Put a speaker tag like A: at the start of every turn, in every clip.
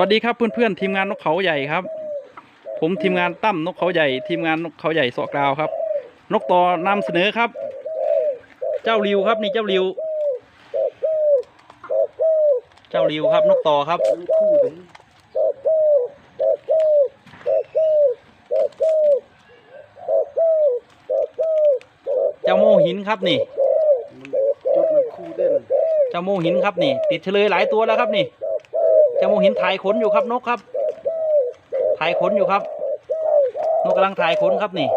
A: วัสดีครับเพื่อนๆทีมงานนกเขาใหญ่ครับ ผมทีมงานตั้มนกเขาใหญ่ ทีมงานนกเขาใหญ่สอกราวครับ นกต่อนำเสนอครับ เจ้าริวครับนี่เจ้าริว เจ้าริวครับนกต่อครับ
B: คู่ถึง
A: เจ้าโมหินครับนี่
B: มันจุดมันคู่เด่น
A: เจ้าโมหินครับนี่ ติดเฉลยหลายตัวแล้วครับนี่ เจ้าโมหินถ่ายขนอยู่ครับนกครับ ถ่ายขนอยู่ครับ นกกำลังถ่ายขนครับนี่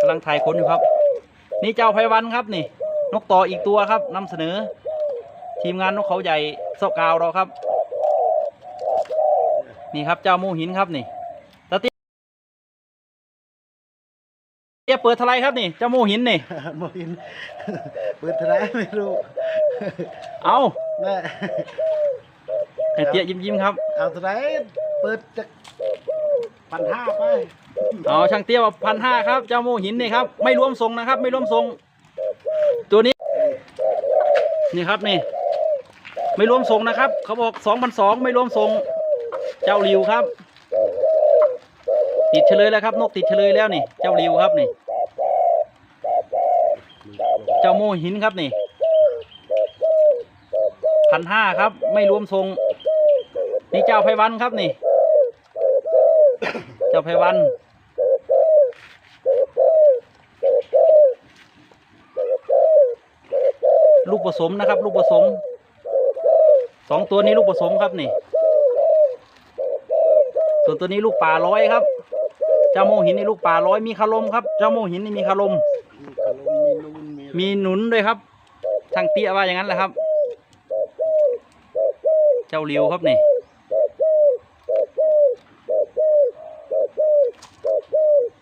A: กำลังถ่ายขนอยู่ครับ นี่เจ้าไพวันครับนี่ นกต่ออีกตัวครับนำเสนอ ทีมงานนกเขาใหญ่ซอกาวเราครับ นี่ครับเจ้าโมหินครับนี่ตะเตี้ยเปิดเทลายครับนี่เจ้าโมหินนี่
B: โมอินเปิดเท่าไรไม่รู้
A: เอา
B: แม่
A: ไอเตี้ยยิ้มยิ้มๆครับ
B: เอาเท่าไหรเปิดจากพันห้าไป
A: เอาช่างเตี้ยว่าพันห้าครับ เจ้าโมหินนี่ครับ ไม่รวมทรงนะครับ ไม่รวมทรง ตัวนี้ นี่ครับนี่ ไม่รวมทรงนะครับ เขาบอกสองพันสองไม่รวมทรง เจ้าริวครับ ติดเฉลยแล้วครับ นกติดเฉลยแล้วนี่ เจ้าริวครับนี่ เจ้าโมหินครับนี่ พันห้าครับ ไม่รวมทรงนี่เจ้าไพวันครับนี่ เจ้าไพวัน ลูกผสมนะครับ ลูกผสมสองตัวนี้ลูกผสมครับนี่ ส่วนตัวนี้ลูกป่าร้อยครับ เจ้าโมหินนี่ลูกป่าร้อยมีคารมครับ เจ้าโมหินนี่มีคารม
B: มีขนมมีนูนมี
A: มีหนุนด้วยครับทางเตี้ยว่าอย่างนั้นแหละครับเจ้าริวครับนี่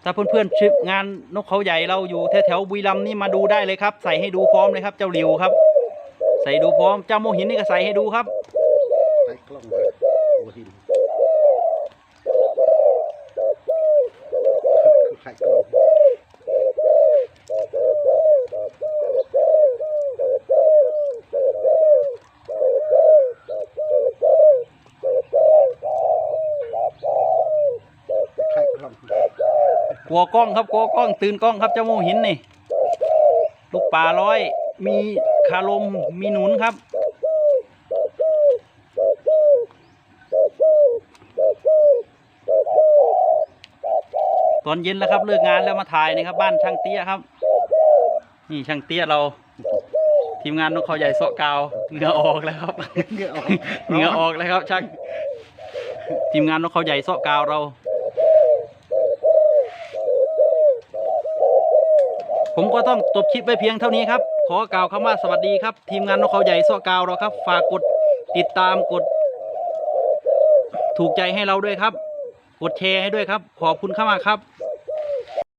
A: ถ้าเพื่อนๆชิบงานนกเขาใหญ่เราอยู่แถวๆบุรีรัมนี่มาดูได้เลยครับ ใส่ให้ดูพร้อมเลยครับ เจ้าริวครับ ใส่ดูพร้อมเจ้าโมหินนี่ก็ใส่ให้ดูครับ
B: ใส่กล้องโมหินใส่กล้อง ใส่กล้อง
A: กลัวกล้องครับกลัวกล้องตื่นกล้องครับเจ้าโมหินนี่ ลูกป่าร้อย มีคารมมีหนุนครับตอนเย็นแล้วครับเลิกงานแล้วมาถ่ายนี่ครับ บ้านช่างเตี้ยครับ นี่ช่างเตี้ยเรา ทีมงานนกเขาใหญ่เสาะกาวเหงื่อออกแล้วครับ
B: เหงื่อออก
A: เหงื่อออกแล้วครับช่างทีมงานนกเขาใหญ่เสาะกาวเรา ผมก็ต้องจบคลิปไว้เพียงเท่านี้ครับ ขอกล่าวคำว่าสวัสดีครับ ทีมงานนกเขาใหญ่เสาะกาวเราครับ ฝากกดติดตามกด ถูกใจให้เราด้วยครับ กดแชร์ให้ด้วยครับ ขอบคุณข้ามากครับ